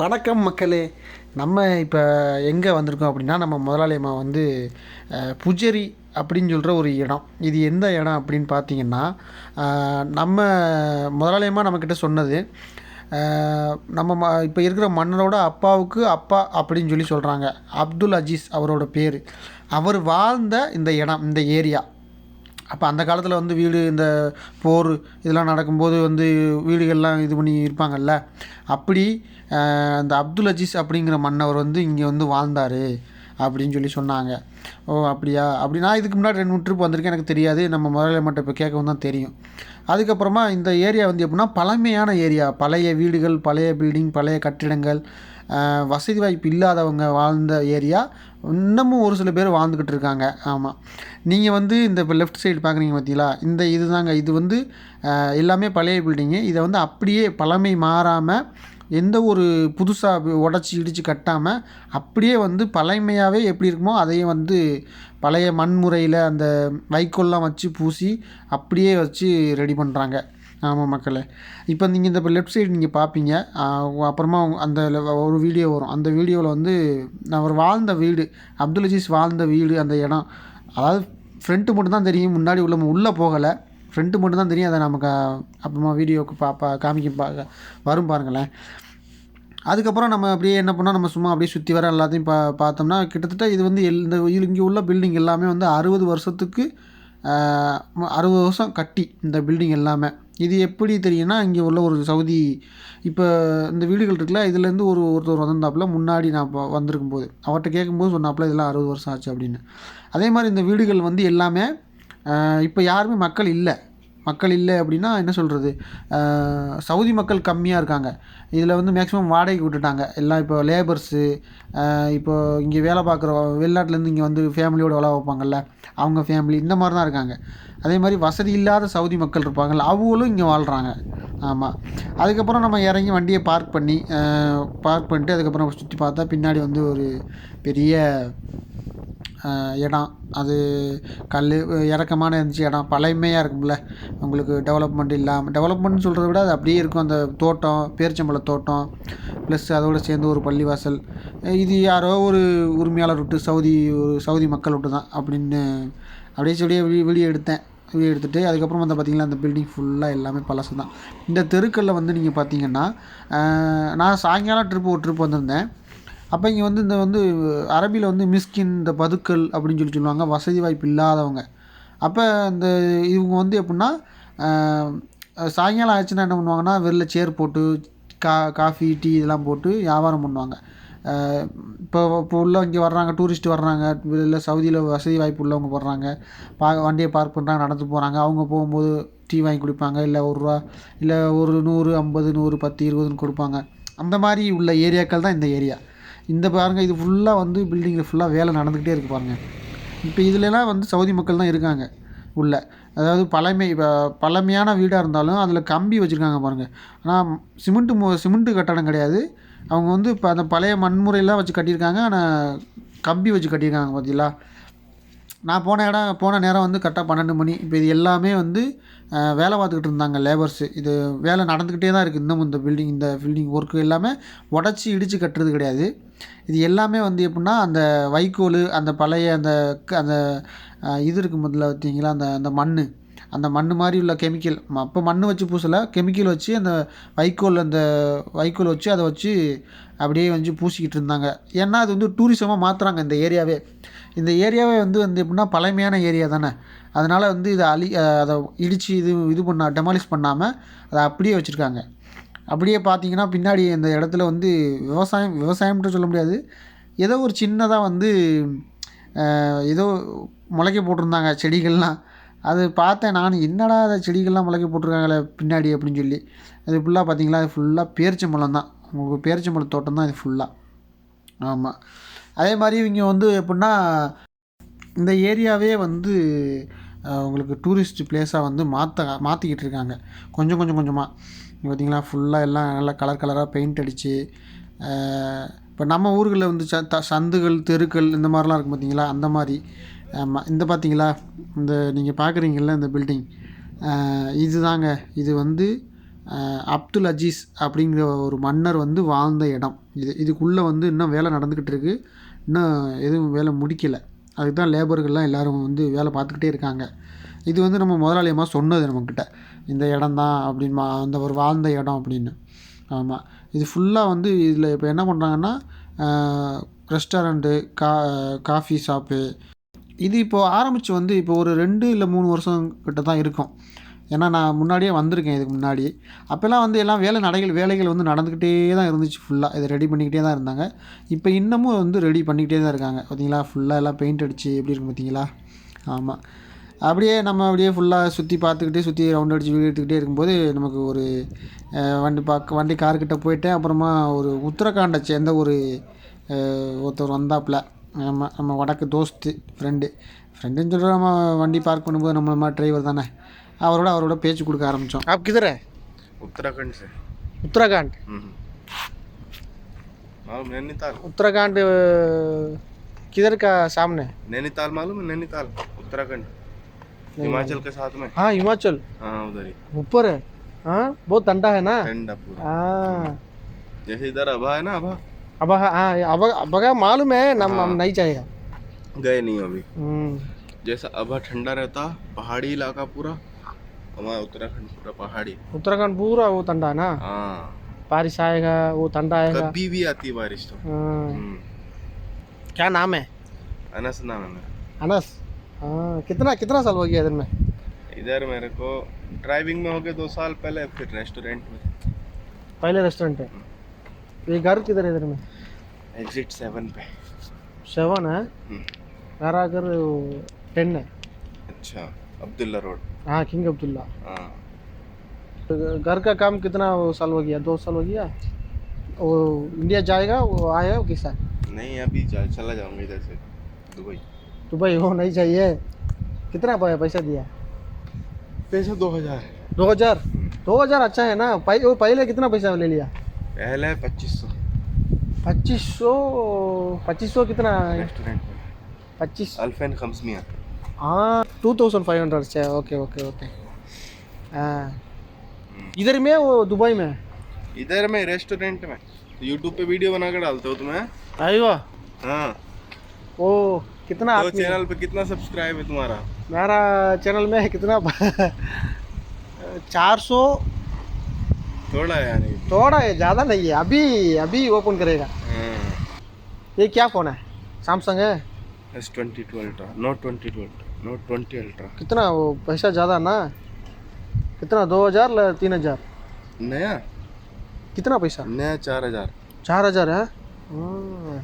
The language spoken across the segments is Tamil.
வணக்கம் மக்களே. நம்ம இப்போ எங்கே வந்திருக்கோம் அப்படின்னா நம்ம முதலாளியம்மா வந்து புஜரி அப்படின்னு சொல்கிற ஒரு இடம். இது எந்த இடம் அப்படின்னு பார்த்தீங்கன்னா நம்ம முதலாளியம்மா நம்மக்கிட்ட சொன்னது நம்ம ம இப்போ இருக்கிற மன்னரோட அப்பாவுக்கு அப்பா அப்படின்னு சொல்லி சொல்கிறாங்க அப்துல் அஜீஸ் அவரோட பேர். அவர் வாழ்ந்த இந்த இடம் இந்த ஏரியா. அப்போ அந்த காலத்தில் வந்து வீடு இந்த போர் இதெல்லாம் நடக்கும்போது வந்து வீடுகள்லாம் இது பண்ணி இருப்பாங்கல்ல. அப்படி அந்த அப்துல் அஜீஸ் அப்படிங்கிற மன்னவர் வந்து இங்கே வந்து வாழ்ந்தார் அப்படின்னு சொல்லி சொன்னாங்க. ஓ அப்படியா? அப்படி நான் இதுக்கு முன்னாடி ரெண்டு மூணு ட்ரிப் வந்திருக்கேன் எனக்கு தெரியாது. நம்ம முதல்ல மட்டும் இப்போ கேட்கவும் தான் தெரியும். அதுக்கப்புறமா இந்த ஏரியா வந்து எப்படின்னா பழமையான ஏரியா பழைய வீடுகள் பழைய பில்டிங் பழைய கட்டிடங்கள் வசதி வாய்ப்பு இல்லாதவங்க வாழ்ந்த ஏரியா இன்னமும் ஒரு சில பேர் வாழ்ந்துக்கிட்டு இருக்காங்க. ஆமாம் நீங்கள் வந்து இந்த இப்போ லெஃப்ட் சைடு பார்க்குறீங்க பார்த்தீங்களா இந்த இதுதாங்க. இது வந்து எல்லாமே பழைய பில்டிங்கு இதை வந்து அப்படியே பழமை மாறாமல் எந்த ஒரு புதுசாக உடச்சி இடித்து கட்டாமல் அப்படியே வந்து பழமையாகவே எப்படி இருக்குமோ அதையும் வந்து பழைய மண்முறையில் அந்த வைக்கோல்லாம் வச்சு பூசி அப்படியே வச்சு ரெடி பண்ணுறாங்க ஆமாம் மக்களே. இப்போ நீங்கள் இந்த இப்போ லெஃப்ட் சைடு நீங்கள் பார்ப்பீங்க அப்புறமா அந்த ஒரு வீடியோ வரும். அந்த வீடியோவில் வந்து அவர் வாழ்ந்த வீடு அப்துல் அஜீஸ் வாழ்ந்த வீடு அந்த இடம். அதாவது ஃப்ரண்ட்டு மட்டும்தான் தெரியும் முன்னாடி உள்ள உள்ளே போகலை. ஃப்ரெண்ட்டு மட்டும் தான் தெரியும். அதை நமக்கு அப்புறமா வீடியோவுக்கு பா பா காமிக்க பா வரும் பாருங்களேன். அதுக்கப்புறம் நம்ம அப்படியே என்ன பண்ணோம்? நம்ம சும்மா அப்படியே சுற்றி வர எல்லாத்தையும் பா பார்த்தோம்னா கிட்டத்தட்ட இது வந்து எல் இந்த இங்கே உள்ள பில்டிங் எல்லாமே வந்து அறுபது வருஷத்துக்கு அறுபது வருஷம் கட்டி இந்த பில்டிங் எல்லாமே. இது எப்படி தெரியும்னா இங்கே உள்ள ஒரு சவுதி இப்போ இந்த வீடுகள் இருக்குல்ல இதுலேருந்து ஒரு ஒருத்தர் வந்திருந்தாப்புல முன்னாடி நான் இப்போ வந்திருக்கும் போது அவர்கிட்ட கேட்கும்போது சொன்னாப்புல இதெல்லாம் அறுபது வருஷம் ஆச்சு அப்படின்னு. அதே மாதிரி இந்த வீடுகள் வந்து எல்லாமே இப்போ யாருமே மக்கள் இல்லை. மக்கள் இல்லை அப்படின்னா என்ன சொல்கிறது சவுதி மக்கள் கம்மியாக இருக்காங்க. இதில் வந்து மேக்ஸிமம் வாடகைக்கு விட்டுட்டாங்க. எல்லாம் இப்போ லேபர்ஸு இப்போ இங்கே வேலை பார்க்குற வெளிநாட்டிலேருந்து இங்கே வந்து ஃபேமிலியோட வேலை வைப்பாங்கல்ல அவங்க ஃபேமிலி இந்த மாதிரி தான் இருக்காங்க. அதே மாதிரி வசதி இல்லாத சவுதி மக்கள் இருப்பாங்கல்ல அவங்களும் இங்கே வாழ்கிறாங்க ஆமாம் அதுக்கப்புறம் நம்ம இறங்கி வண்டியை பார்க் பண்ணி பார்க் பண்ணிட்டு அதுக்கப்புறம் சுற்றி பார்த்தா பின்னாடி வந்து ஒரு பெரிய இடம். அது கல் இறக்கமான இருந்துச்சு இடம். பழமையாக இருக்கும்ல. உங்களுக்கு டெவலப்மெண்ட் இல்லாமல் டெவலப்மெண்ட்னு சொல்கிறத விட அது அப்படியே இருக்கும். அந்த தோட்டம் பேரிச்சம்பழ தோட்டம் ப்ளஸ் அதோடு சேர்ந்து ஒரு பள்ளிவாசல். இது யாரோ ஒரு உரிமையாளர் விட்டு சவுதி ஒரு சவுதி மக்கள் விட்டு தான் அப்படின்னு அப்படியே சொல்லியே வீ வீடியோ எடுத்தேன். வீடியோ எடுத்துகிட்டு அதுக்கப்புறம் வந்து பார்த்திங்கன்னா அந்த பில்டிங் ஃபுல்லாக எல்லாமே பழசு தான். இந்த தெருக்களில் வந்து நீங்கள் பார்த்தீங்கன்னா நான் சாயங்காலம் ட்ரிப் ஒரு ட்ரிப் வந்திருந்தேன். அப்போ இங்கே வந்து இந்த வந்து அரபியில் வந்து மிஸ்கின் இந்த பதுக்கல் அப்படின்னு சொல்லி சொல்லுவாங்க. வசதி வாய்ப்பு இல்லாதவங்க. அப்போ இந்த இவங்க வந்து எப்படின்னா சாயங்காலம் ஆச்சுன்னா என்ன பண்ணுவாங்கன்னா வெளில சேர் போட்டு கா காஃபி டீ இதெல்லாம் போட்டு வியாபாரம் பண்ணுவாங்க. இப்போ இப்போ உள்ள இங்கே வர்றாங்க டூரிஸ்ட் வர்றாங்க இல்லை சவுதியில் வசதி வாய்ப்பு உள்ளவங்க வர்றாங்க. பா வண்டியை பார்க் பண்ணுறாங்க நடந்து போகிறாங்க அவங்க போகும்போது டீ வாங்கி குடிப்பாங்க. இல்லை ஒரு ரூபா இல்லை ஒரு நூறு ஐம்பது நூறு பத்து இருபதுன்னு கொடுப்பாங்க. அந்த மாதிரி உள்ள ஏரியாக்கள் தான் இந்த ஏரியா. இந்த பாருங்கள் இது ஃபுல்லாக வந்து பில்டிங்கில் ஃபுல்லாக வேலை நடந்துக்கிட்டே இருக்குது பாருங்கள் இப்போ இதுலலாம் வந்து சவுதி மக்கள் தான் இருக்காங்க உள்ள. அதாவது பழமை இப்போ பழமையான வீடாக இருந்தாலும் அதில் கம்பி வச்சுருக்காங்க பாருங்கள் ஆனால் சிமெண்ட்டு மு சிமெண்ட்டு கட்டடம் கிடையாது. அவங்க வந்து இப்போ அந்த பழைய மண்முறையெல்லாம் வச்சு கட்டியிருக்காங்க ஆனால் கம்பி வச்சு கட்டியிருக்காங்க பார்த்தீங்களா நான் போன இடம் போன நேரம் வந்து கரெக்டாக பன்னெண்டு மணி. இப்போ இது எல்லாமே வந்து வேலை பார்த்துக்கிட்டு இருந்தாங்க லேபர்ஸு இது வேலை நடந்துக்கிட்டே தான் இருக்குது இன்னமும் இந்த பில்டிங் இந்த பில்டிங் ஒர்க்கு எல்லாமே. உடச்சி இடித்து கட்டுறது கிடையாது. இது எல்லாமே வந்து எப்படின்னா அந்த வைக்கோல் அந்த பழைய அந்த க- அந்த இது இருக்கும் முதல்ல பார்த்தீங்களா? அந்த அந்த மண் அந்த மண் மாதிரி உள்ள கெமிக்கல் அப்போ மண் வச்சு பூசலை. கெமிக்கல் வச்சு அந்த வைக்கோல் அந்த வைக்கோல் வச்சு அதை வச்சு அப்படியே வந்து பூசிக்கிட்டு இருந்தாங்க. ஏன்னா அது வந்து டூரிசமாக மாற்றுறாங்க இந்த ஏரியாவே. இந்த ஏரியாவே வந்து வந்து எப்படின்னா பழமையான ஏரியா தானே. அதனால் வந்து இதை அழி அதை இடித்து இது இது பண்ண டெமாலிஷ் பண்ணாமல் அதை அப்படியே வச்சுருக்காங்க. அப்படியே பார்த்தீங்கன்னா பின்னாடி இந்த இடத்துல வந்து விவசாயம் விவசாயம்ட்டு சொல்ல முடியாது. ஏதோ ஒரு சின்னதாக வந்து ஏதோ முளைக்க போட்டிருந்தாங்க செடிகள்லாம். அது பார்த்தேன் நான் என்னடா அதை செடிகள்லாம் முளைக்க போட்டிருக்காங்களே பின்னாடி அப்படின்னு சொல்லி. அது ஃபுல்லாக பார்த்தீங்களா? அது ஃபுல்லாக பேரிச்சம்பழம் தான். உங்களுக்கு பேரிச்சம்பழ தோட்டம் தான் இது ஃபுல்லாக ஆமாம் அதே மாதிரி இவங்க வந்து எப்படின்னா இந்த ஏரியாவே வந்து உங்களுக்கு டூரிஸ்ட் பிளேஸாக வந்து மாற்ற மாற்றிக்கிட்டு இருக்காங்க. கொஞ்சம் கொஞ்சம் கொஞ்சமாக பார்த்திங்களா பார்த்தீங்களா? ஃபுல்லாக எல்லாம் நல்லா கலர் கலராக பெயிண்ட் அடித்து இப்போ நம்ம ஊர்களில் வந்து ச த சந்துகள் தெருக்கள் இந்த மாதிரிலாம் இருக்கும் பார்த்தீங்களா? அந்த மாதிரி. ஆமாம் இந்த பார்த்தீங்களா இந்த நீங்கள் பார்க்குறீங்கள்ல இந்த பில்டிங் இதுதாங்க. இது வந்து அப்துல் அஜீஸ் அப்படிங்கிற ஒரு மன்னர் வந்து வாழ்ந்த இடம். இது இதுக்குள்ளே வந்து இன்னும் வேலை நடந்துக்கிட்டு இருக்குது இன்னும் எதுவும் வேலை முடிக்கலை. அதுக்கு தான் லேபர்கள்லாம் எல்லோரும் வந்து வேலை பார்த்துக்கிட்டே இருக்காங்க. இது வந்து நம்ம முதலாளியமாக சொன்னது நம்மக்கிட்ட இந்த இடம் தான் அப்படின்மா அந்த ஒரு வாழ்ந்த இடம் அப்படின்னு. ஆமாம் இது ஃபுல்லாக வந்து இதில் இப்போ என்ன பண்ணுறாங்கன்னா ரெஸ்டாரண்ட்டு கா காஃபி ஷாப்பு இது இப்போது ஆரம்பித்து வந்து இப்போ ஒரு ரெண்டு இல்லை மூணு வருஷம் கிட்ட தான் இருக்கும். ஏன்னா நான் முன்னாடியே வந்திருக்கேன் இதுக்கு முன்னாடி. அப்போல்லாம் வந்து எல்லாம் வேலை நடைகள் வேலைகள் வந்து நடந்துக்கிட்டே தான் இருந்துச்சு ஃபுல்லாக இதை ரெடி பண்ணிக்கிட்டே தான் இருந்தாங்க. இப்போ இன்னமும் வந்து ரெடி பண்ணிக்கிட்டே தான் இருக்காங்க. பார்த்தீங்களா ஃபுல்லாக எல்லாம் பெயிண்ட் அடித்து எப்படி இருக்கும் பார்த்தீங்களா ஆமாம் அப்படியே நம்ம அப்படியே ஃபுல்லாக சுற்றி பார்த்துக்கிட்டே சுற்றி ரவுண்ட் அடித்து வீடு எடுத்துக்கிட்டே இருக்கும்போது நமக்கு ஒரு வண்டி பார்க்க வண்டி கார்கிட்ட போயிட்டேன் அப்புறமா ஒரு உத்தரகாண்டை சேர்ந்த ஒரு ஒருத்தர் வந்தாப்புல. நம்ம நம்ம வடக்கு தோஸ்து ஃப்ரெண்டு ஃப்ரெண்டுன்னு சொல்கிற நம்ம வண்டி பார்க் பண்ணும்போது நம்மள மாதிரி டிரைவர் தானே அவரோட அவரோட பேச்சு கொடுக்க ஆரம்பித்தோம் आप किधर है उत्तराखंड से उत्तराखंड हम्म। मालूम नैनीताल उत्तराखंड किधर का सामने नैनीताल मालूम है नैनीताल उत्तराखंड हिमाचल के साथ में हाँ हिमाचल हाँ उधर ही ऊपर है हाँ बहुत ठंडा है ना ठंडा पूरा हाँ जैसे इधर अभा है ना अभा अब हाँ अब अब मालूम है हम हाँ। नहीं जाएगा। गए नहीं अभी। हम्म, जैसा अभा ठंडा रहता पहाड़ी इलाका पूरा हमारा उत्तराखंड पूरा पहाड़ी। उत्तराखंड पूरा वो ठंडा है ना? हाँ। बारिश आएगा वो ठंडा आएगा। कभी भी आती है बारिश तो। हाँ, हम्म। क्या नाम है? अनस नाम है मेरा। अनस? हाँ कितना कितना साल हो गया इधर में? इधर मेरे को ड्राइविंग में हो गए दो साल पहले फिर रेस्टोरेंट में। पहले रेस्टोरेंट है। ये घर किधर है इधर में? एग्जिट सेवन पे। सेवन है? हम्म। घर टेन है। अच्छा अब्दुल्ला रोड। हाँ किंग अब्दुल्ला हाँ। तो घर का काम कितना साल हो गया? दो साल हो गया? वो इंडिया जाएगा? वो आया वो किसा? नहीं अभी जा, चला जाऊँगा इधर से दुबई। दुबई? वो नहीं चाहिए। कितना पै- पैसा दिया? पैसा दो हज़ार दो हज़ार? दो हज़ार अच्छा है ना? पह- पहले कितना पैसा ले लिया? पहले पच्चीस सौ। पच्चीस सौ? पच्चीस सौ कितना रेस्टोरेंट में। पच्चीस अल्फेन खम्समिया। हाँ टू थाउज़ेंड फाइव हंड्रेड से ओके ओके ओके। हाँ। इधर में वो दुबई में? इधर में रेस्टोरेंट में। यूट्यूब पे वीडियो बना कर डालते हो तुम्हें। अयो हाँ। वो कितना तो चैनल पे कितना सब्सक्राइब है तुम्हारा? मेरा चैनल में कितना? चार सौ थोड़ा है यानी। थोड़ा है ज़्यादा नहीं है। अभी अभी ओपन करेगा। ये क्या फ़ोन है? सैमसंग है? S twenty two ultra note twenty two ultra note twenty ultra कितना वो पैसा ज़्यादा ना? कितना दो हज़ार या तीन हज़ार? नया? कितना पैसा? नया चार हज़ार। चार हज़ार है? हाँ,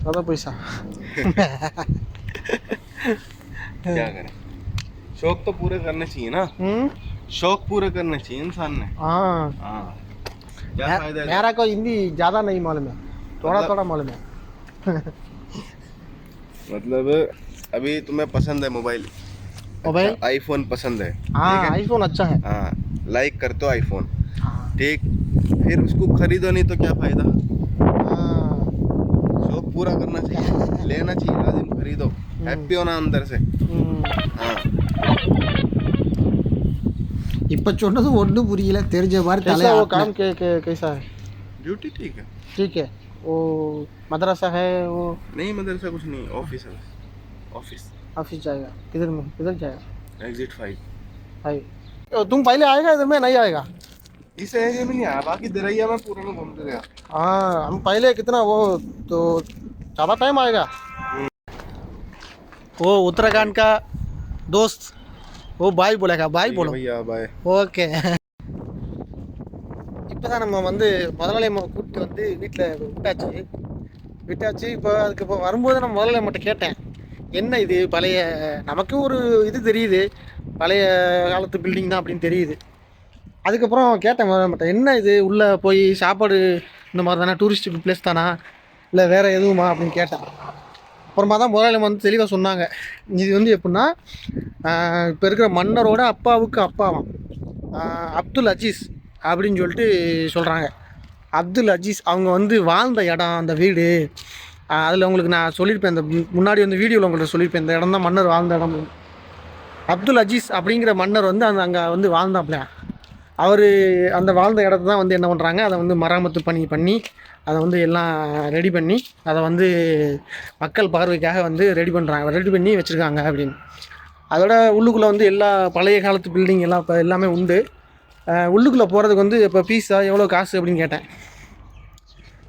ज़्यादा पैसा। क्या करें? शौक तो पूरे करने चाहिए ना। हम्म, शौक पूरे करने चाहिए इंसान ने। हाँ। हाँ। क्या फ़ायदा है? मेरा को हिंदी ज़्यादा नहीं मालूम है। थोड़ा मतलब- थोड़ा मालूम है। मतलब अभी तुम्हें पसंद है मोबाइल? मोबाइल? आईफोन पसंद है। हाँ आईफोन अच्छा है। हाँ लाइक कर हो आईफोन हाँ। ठीक। फिर उसको खरीदो नहीं तो क्या फ़ायदा? हाँ, शौक पूरा करना चाहिए। लेना चाहिए लाजिम खरीदो। हैप्पी होना अंदर से। हम्म। हाँ। இப்போ சொன்னது ஒன்றும் புரியல தெரிஞ்ச மாதிரி कैसा தலையை वो ஆட்டினேன். काम के, के कैसा है ड्यूटी ठीक है ठीक है वो मदरसा है वो नहीं मदरसा कुछ नहीं ऑफिस है ऑफिस ऑफिस जाएगा किधर में किधर जाएगा एग्जिट फाइव भाई तो तुम पहले आएगा इधर में नहीं आएगा इस एरिया में नहीं आया बाकी दरैया में पूरा में घूमते गया हाँ हम पहले कितना वो तो ज़्यादा टाइम आएगा वो उत्तराखंड का दोस्त ஓ பாய் போலக்கா பாய் போலும். ஐயா பாய் ஓகே இப்போ தான் நம்ம வந்து முதலாளியம்மா கூப்பிட்டு வந்து வீட்டில் விட்டாச்சு. விட்டாச்சு இப்போ அதுக்கு இப்போ வரும்போது நம்ம முதலாளியம்மாட்ட கேட்டேன். என்ன இது? பழைய நமக்கும் ஒரு இது தெரியுது. பழைய காலத்து பில்டிங் தான் அப்படின்னு தெரியுது. அதுக்கப்புறம் கேட்டேன் முதலாளியம்மாட்ட என்ன இது? உள்ளே போய் சாப்பாடு இந்த மாதிரி தானே டூரிஸ்ட்டு பிளேஸ் தானா? இல்லை வேறு எதுவுமா அப்படின்னு கேட்டேன். அப்புறமா தான் முதலாளி வந்து தெளிவாக சொன்னாங்க. இது வந்து எப்படின்னா இப்போ இருக்கிற மன்னரோட அப்பாவுக்கு அப்பாவாம். அப்துல் அஜீஸ் அப்படின்னு சொல்லிட்டு சொல்கிறாங்க அப்துல் அஜீஸ் அவங்க வந்து வாழ்ந்த இடம் அந்த வீடு. அதில் உங்களுக்கு நான் சொல்லியிருப்பேன் இந்த முன்னாடி வந்து வீடியோவில் உங்கள்கிட்ட சொல்லியிருப்பேன் இந்த இடம் தான் மன்னர் வாழ்ந்த இடம். அப்துல் அஜீஸ் அப்படிங்கிற மன்னர் வந்து அந்த அங்கே வந்து வாழ்ந்தாப்ல அவர் அந்த வாழ்ந்த இடத்த தான் வந்து என்ன பண்ணுறாங்க அதை வந்து மராமத்து பண்ணி பண்ணி அதை வந்து எல்லாம் ரெடி பண்ணி அதை வந்து மக்கள் பார்வைக்காக வந்து ரெடி பண்ணுறாங்க ரெடி பண்ணி வச்சுருக்காங்க அப்படின்னு. அதோட உள்ளுக்குள்ளே வந்து எல்லா பழைய காலத்து பில்டிங் எல்லாம் இப்போ எல்லாமே உண்டு. உள்ளுக்குள்ளே போகிறதுக்கு வந்து இப்போ பீஸா எவ்வளோ காசு அப்படின்னு கேட்டேன்.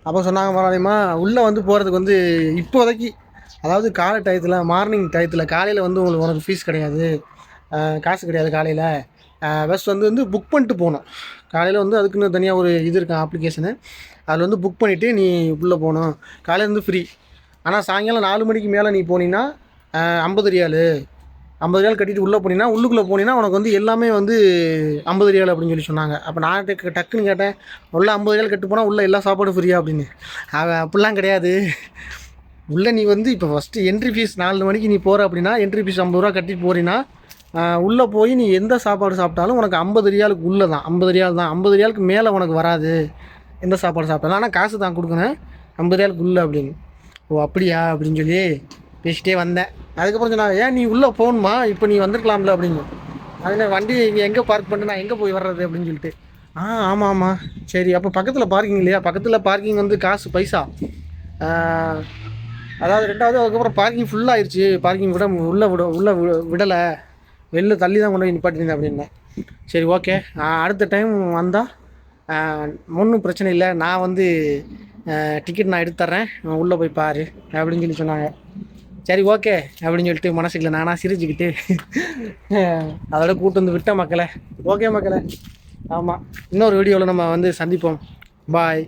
அப்போ சொன்னாங்க பரவாயில்லமா உள்ளே வந்து போகிறதுக்கு வந்து இப்போதைக்கு அதாவது காலை டயத்தில் மார்னிங் டயத்தில் காலையில் வந்து உங்களுக்கு உனக்கு ஃபீஸ் கிடையாது. காசு கிடையாது காலையில். பஸ் வந்து வந்து புக் பண்ணிட்டு போகணும். காலையில் வந்து அதுக்குன்னு தனியாக ஒரு இது இருக்கான் அப்ளிகேஷனு அதில் வந்து புக் பண்ணிவிட்டு நீ உள்ளே போகணும். காலையிலேருந்து ஃப்ரீ ஆனால் சாயங்காலம் நாலு மணிக்கு மேலே நீ போனீங்கன்னா ஐம்பது ரியாலு ஐம்பது ரியால் கட்டிட்டு உள்ளே போனீங்கன்னா உள்ளுக்குள்ளே போனீங்கன்னா உனக்கு வந்து எல்லாமே வந்து ஐம்பது ரியால் அப்படின்னு சொல்லி சொன்னாங்க. அப்போ நான் டக்கு டக்குன்னு கேட்டேன் உள்ள ஐம்பது ரியால் கட்டு போனால் உள்ளே எல்லா சாப்பாடும் ஃப்ரீயா அப்படின்னு. அவன் அப்படிலாம் கிடையாது. உள்ளே நீ வந்து இப்போ ஃபஸ்ட்டு என்ட்ரி ஃபீஸ் நாலு மணிக்கு நீ போகிற அப்படின்னா என்ட்ரி ஃபீஸ் ஐம்பது ரூபா கட்டிட்டு போகிறீன்னா உள்ளே போய் நீ எந்த சாப்பாடு சாப்பிட்டாலும் உனக்கு ஐம்பது ரியாலுக்கு உள்ளே தான் ஐம்பது ரியால் தான். ஐம்பது ரியாலுக்கு மேலே உனக்கு வராது. எந்த சாப்பாடு சாப்பிட்டாலும். ஆனால் காசு தான் கொடுக்கணும். ஐம்பது ரியாலுக்கு உள்ளே அப்படின்னு. ஓ அப்படியா? அப்படின்னு சொல்லி பேசிட்டே வந்தேன். அதுக்கப்புறம் சொன்னாங்க ஏன் நீ உள்ளே போகணுமா? இப்போ நீ வந்திருக்கலாம்ல அப்படின்னு. அதில் வண்டி இங்கே எங்கே பார்க் பண்ணு நான் எங்கே போய் வர்றது அப்படின்னு சொல்லிட்டு. ஆ ஆமாம் ஆமாம் சரி அப்போ பக்கத்தில் பார்க்கிங் இல்லையா? பக்கத்தில் பார்க்கிங் வந்து காசு பைசா. அதாவது ரெண்டாவது அதுக்கப்புறம் பார்க்கிங் ஃபுல்லாகிடுச்சு பார்க்கிங் விட உள்ளே விட உள்ளே விடலை. வெளில தள்ளி தான் கொண்டு போய் நிப்பாட்டிருந்தேன் அப்படின்னேன் சரி ஓகே. அடுத்த டைம் வந்தால் ஒன்றும் பிரச்சனை இல்லை. நான் வந்து டிக்கெட் நான் எடுத்து தர்றேன் உள்ளே போய் பாரு அப்படின்னு சொல்லி சொன்னாங்க. சரி ஓகே அப்படின்னு சொல்லிட்டு மனசுக்குள்ள நானாக சிரிச்சுக்கிட்டு அதோட கூட்டு வந்து விட்டேன் மக்களை. ஓகே மக்களை. ஆமாம் இன்னொரு வீடியோவில் நம்ம வந்து சந்திப்போம். பாய்